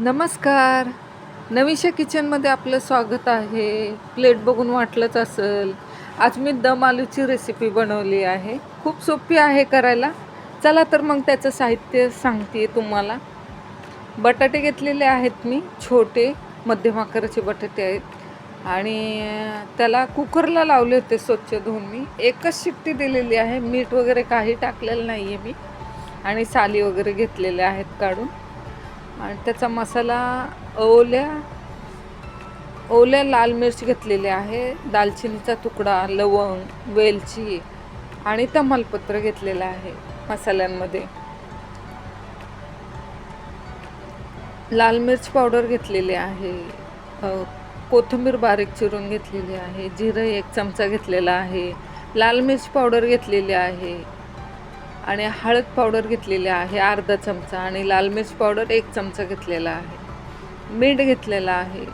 नमस्कार. नवीशा किचनमध्ये आपलं स्वागत आहे. प्लेट बघून वाटलंच असेल. आज मी दम आलूची रेसिपी बनवली आहे. खूप सोपी आहे करायला. चला तर मग त्याचं साहित्य सांगते तुम्हाला. बटाटे घेतलेले आहेत मी. छोटे मध्यम आकाराचे बटाटे आहेत. आणि त्याला कुकरला लावले होते स्वच्छ धुवून मी. एकच शिट्टी दिलेली आहे. मीठ वगैरे काही टाकलेलं नाही आहे मी. आणि साली वगैरे घेतलेल्या आहेत काढून. आणि त्याचा मसाला ओल्या ओल्या लाल मिरची घेतलेली आहे दालचिनीचा तुकडा लवंग वेलची आणि तमालपत्र घेतलेलं आहे मसाल्यांमध्ये. लाल मिरच पावडर घेतलेली आहे कोथिंबीर बारीक चिरून घेतलेली आहे जिरं एक चमचा घेतलेला आहे लाल मिरची पावडर घेतलेली आहे आणि हळद पावडर घेतलेली आहे अर्धा चमचा आणि लाल मिर्च पावडर एक चमचा घेतलेला आहे. मीठ घेतलेला आहे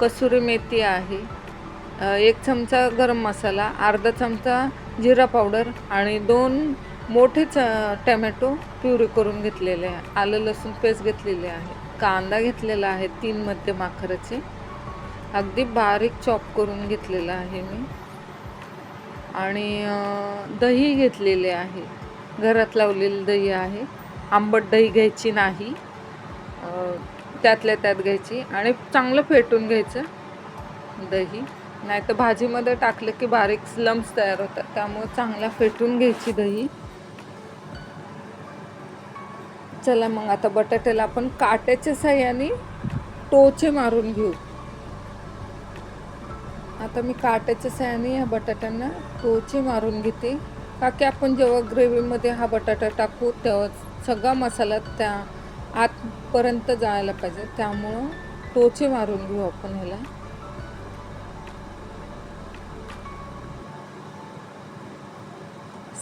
कसुरी मेथी आहे एक चमचा गरम मसाला अर्धा चमचा जिरा पावडर आणि दोन मोठे च टमॅटो प्युरी करून घेतलेले आहे. आलं लसूण पेस्ट घेतलेले आहे. कांदा घेतलेला आहे तीन मध्यम आकाराचे. अगदी बारीक चॉप करून घेतलेला आहे मी. आणि दही घेतलेले आहे. घरात लावलेली दही आहे. आंबट दही घ्यायची नाही. त्यातल्या त्यात घ्यायची आणि चांगलं फेटून घ्यायचं दही. नाही तर भाजीमध्ये टाकलं की बारीक स्लम्स तयार होतात. त्यामुळे चांगला फेटून घ्यायची दही. चला मग आता बटाट्याला आपण काट्याच्या साह्याने टोचे मारून घेऊ. आता मी काट्याच्या साह्याने या बटाट्यांना टोचे मारून घेते. का की आपण जेव्हा ग्रेव्हीमध्ये हा बटाटा टाकू तेव्हा सगळा मसाला त्या आतपर्यंत जायला पाहिजे. त्यामुळं टोचे मारून घेऊ आपण ह्याला.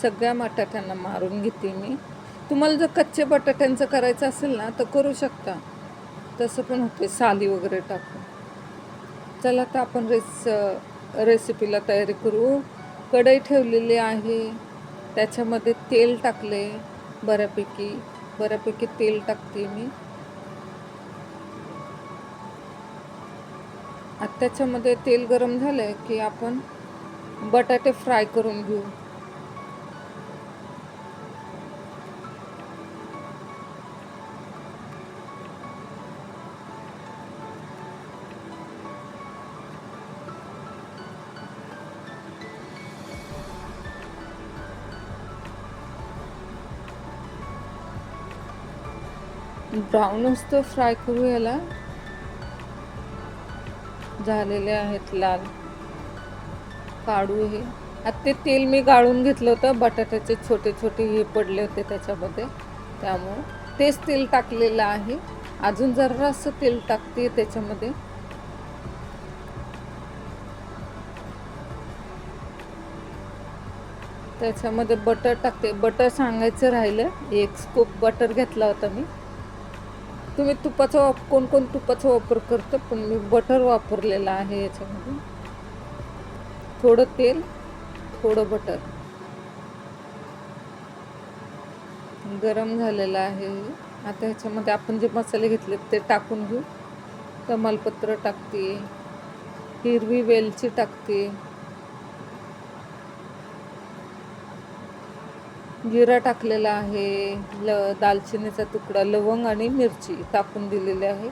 सगळ्या बटाट्यांना मारून घेते मी. तुम्हाला जर कच्चे बटाट्यांचं करायचं असेल ना तर करू शकता. तसं पण होते साली वगैरे टाकून चला तर आपण रेस रेसिपीला तयारी करू. कढई ठेवलेली आहे. त्याच्यामध्ये तेल टाकले बऱ्यापैकी. बऱ्यापैकी तेल टाकते मी. आता त्याच्यामध्ये तेल गरम झालं की आपण बटाटे फ्राय करून घेऊ. ब्राऊनच असतो फ्राय करू याला. झालेले आहेत लाल. काढू हे. आता ते तेल मी गाळून घेतलं होतं बटाट्याचे छोटे छोटे हे पडले होते त्याच्यामध्ये. त्यामुळं तेच तेल टाकलेलं आहे. अजून जरासं तेल टाकते त्याच्यामध्ये. त्याच्यामध्ये बटर टाकते. बटर सांगायचं राहिलं एक स्कूप बटर घेतला होता मी. तुम्ही तुपाचा वाप कोण कोण तुपाचा वापर करतं? पण मी बटर वापरलेलं आहे याच्यामध्ये. थोडं तेल थोडं बटर गरम झालेलं आहे. आता ह्याच्यामध्ये आपण जे मसाले घेतले ते टाकून घेऊ. तमालपत्र टाकते. हिरवी वेलची टाकते. जिरा टाकलेला आहे ल दालचिनीचा तुकडा लवंग आणि मिरची टाकून दिलेली आहे.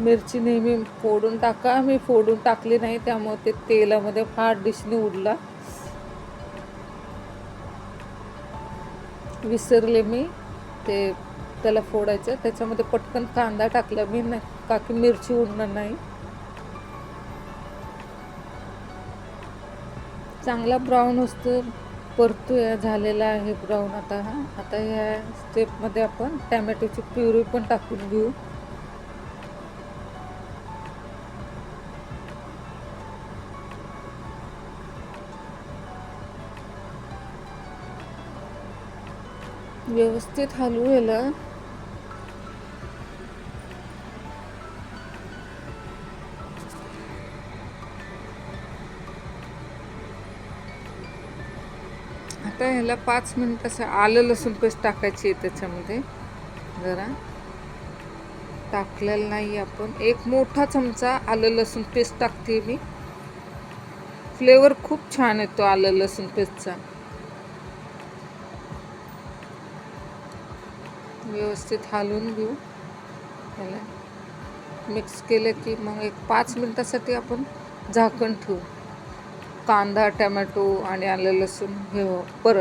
मिरची नेहमी फोडून टाका. मी फोडून टाकली नाही त्यामुळे ते तेलामध्ये फार डिशने उडला. विसरले मी ते त्याला फोडायचं. त्याच्यामध्ये पटकन कांदा टाकला. मी नाही का की मिरची उडणार नाही. चांगला ब्राऊन असतो परतूया झालेला आहे ब्राऊन आता हा. आता ह्या स्टेपमध्ये आपण टॅमॅटोची प्युरी पण टाकून घेऊ. व्यवस्थित हलवू याला. आता ह्याला पाच मिनिट असं आलं लसूण पेस्ट टाकायची आहे त्याच्यामध्ये. जरा. टाकलेलं नाही आपण. एक मोठा चमचा आलं लसूण पेस्ट टाकते मी. फ्लेवर खूप छान येतो आलं लसूण पेस्टचा. व्यवस्थित हालवून घेऊ. त्याला मिक्स केलं की मग एक पाच मिनटासाठी आपण झाकण ठेवू. कांदा टमॅटो आणि आलं लसूण हे पर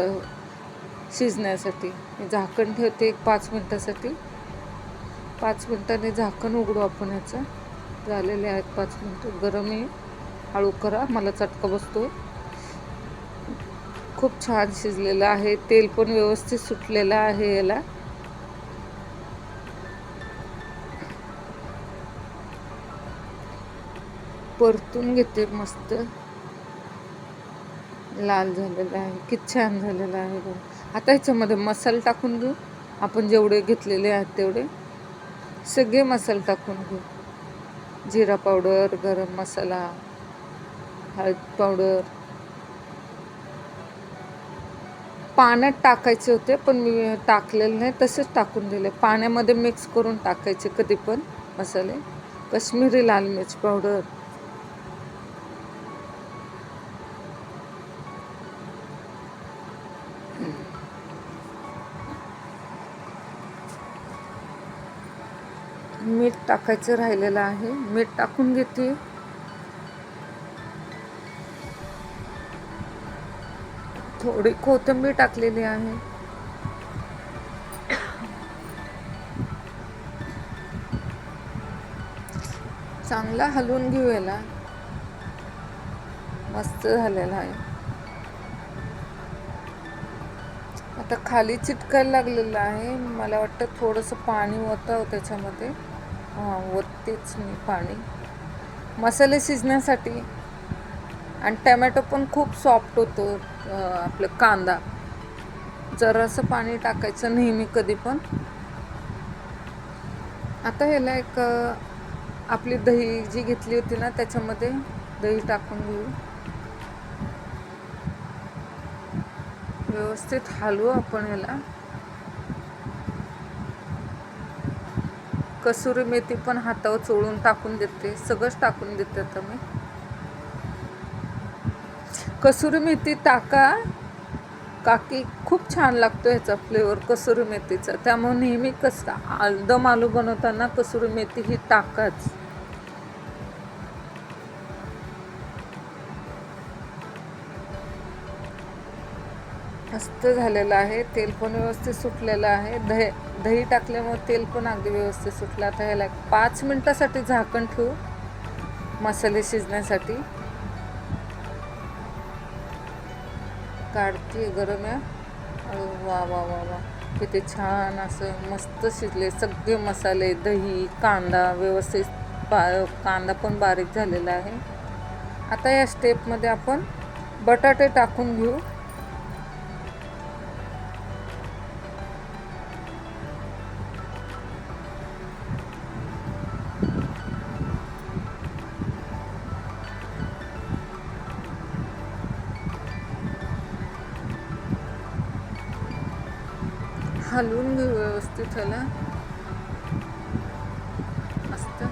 शिजण्यासाठी. मी झाकण ठेवते एक पाच मिनटासाठी. पाच मिनटाने झाकण उघडू आपण याचं. झालेले आहेत पाच मिनटं. गरम आहे. हळू करा. मला चटका बसतो खूप छान शिजलेलं आहे. तेल पण व्यवस्थित सुटलेलं आहे याला. परतून घेते मस्त. लाल झालेलं आहे किती छान झालेलं आहे बघ आता ह्याच्यामध्ये मसाले टाकून घेऊ आपण जेवढे घेतलेले आहेत तेवढे. सगळे मसाले टाकून घेऊ जिरा पावडर गरम मसाला हळद पावडर. पाण्यात टाकायचे होते पण मी टाकलेले नाही तसेच टाकून दिले. पाण्यामध्ये मिक्स करून टाकायचे कधी पण मसाले. कश्मीरी लाल मिरच पावडर. मीठ टाकायचं राहिलेलं आहे. मीठ टाकून घेते. थोडी कोथिंबीर टाकलेली आहे. चांगला हलवून घेऊ याला मस्त झालेला आहे. आता खाली चिटकायला लागलेलं आहे. मला वाटतं थोडंसं पाणी होतं त्याच्यामध्ये. वरतीच मी पाणी. मसाले शिजण्यासाठी आणि टमॅटो पण खूप सॉफ्ट होतो आपलं कांदा. जरासं पाणी टाकायचं नेहमी कधी पण. आता ह्याला एक आपली दही जी घेतली होती ना त्याच्यामध्ये दही टाकून घेऊ. व्यवस्थित हलवू आपण ह्याला. कसुरी मेथी पण हातावर चोळून टाकून देते. सगळंच टाकून देते आता मी. कसुरी मेथी टाका. काकी खूप छान लागतो ह्याचा फ्लेवर कसुरी मेथीचा. त्यामुळे नेहमी कस आल- दम आलू बनवताना कसुरी मेथी ही टाकाच. मस्त झालेलं आहे. तेल पण व्यवस्थित सुटलेलं आहे. दही दही टाकल्यामुळे तेल पण अगदी व्यवस्थित सुटलं. आता ह्याला एक पाच मिनटासाठी झाकण ठेवू मसाले शिजण्यासाठी. काढते गरम आहे. वा वा वा वा. किती छान असं मस्त शिजले सगळे मसाले दही कांदा व्यवस्थित बा कांदा पण बारीक झालेला आहे. आता या स्टेपमध्ये आपण बटाटे टाकून घेऊ. हलवून घेऊ व्यवस्थित ह्याला मस्त.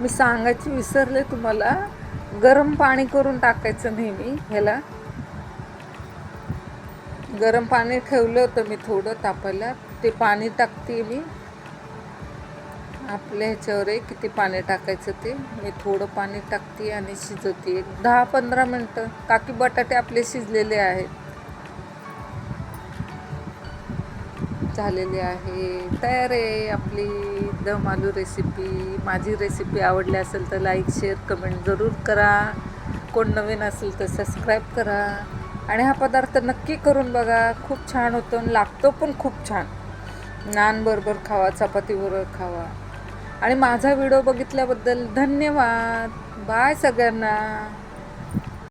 मी सांगायची विसरले तुम्हाला. गरम पाणी करून टाकायचं नेहमी ह्याला. गरम पाणी ठेवलं होतं मी थोडं तापायला. ते पाणी टाकते मी. आपल्या ह्याच्यावर आहे किती पाणी टाकायचं ते. मी थोडं पाणी टाकते आणि शिजवते. एक दहा पंधरा मिनटं. काकी बटाटे आपले शिजलेले आहेत. झालेली आहे. तयार आहे आपली दम आलू रेसिपी माझी रेसिपी आवडली असेल तर लाईक शेअर कमेंट जरूर करा. कोण नवीन असेल तर सबस्क्राईब करा. आणि हा पदार्थ नक्की करून बघा. खूप छान होतो आणि लागतो पण खूप छान. नानबरोबर खावा चपातीबरोबर खावा. आणि माझा व्हिडिओ बघितल्याबद्दल धन्यवाद. बाय सगळ्यांना.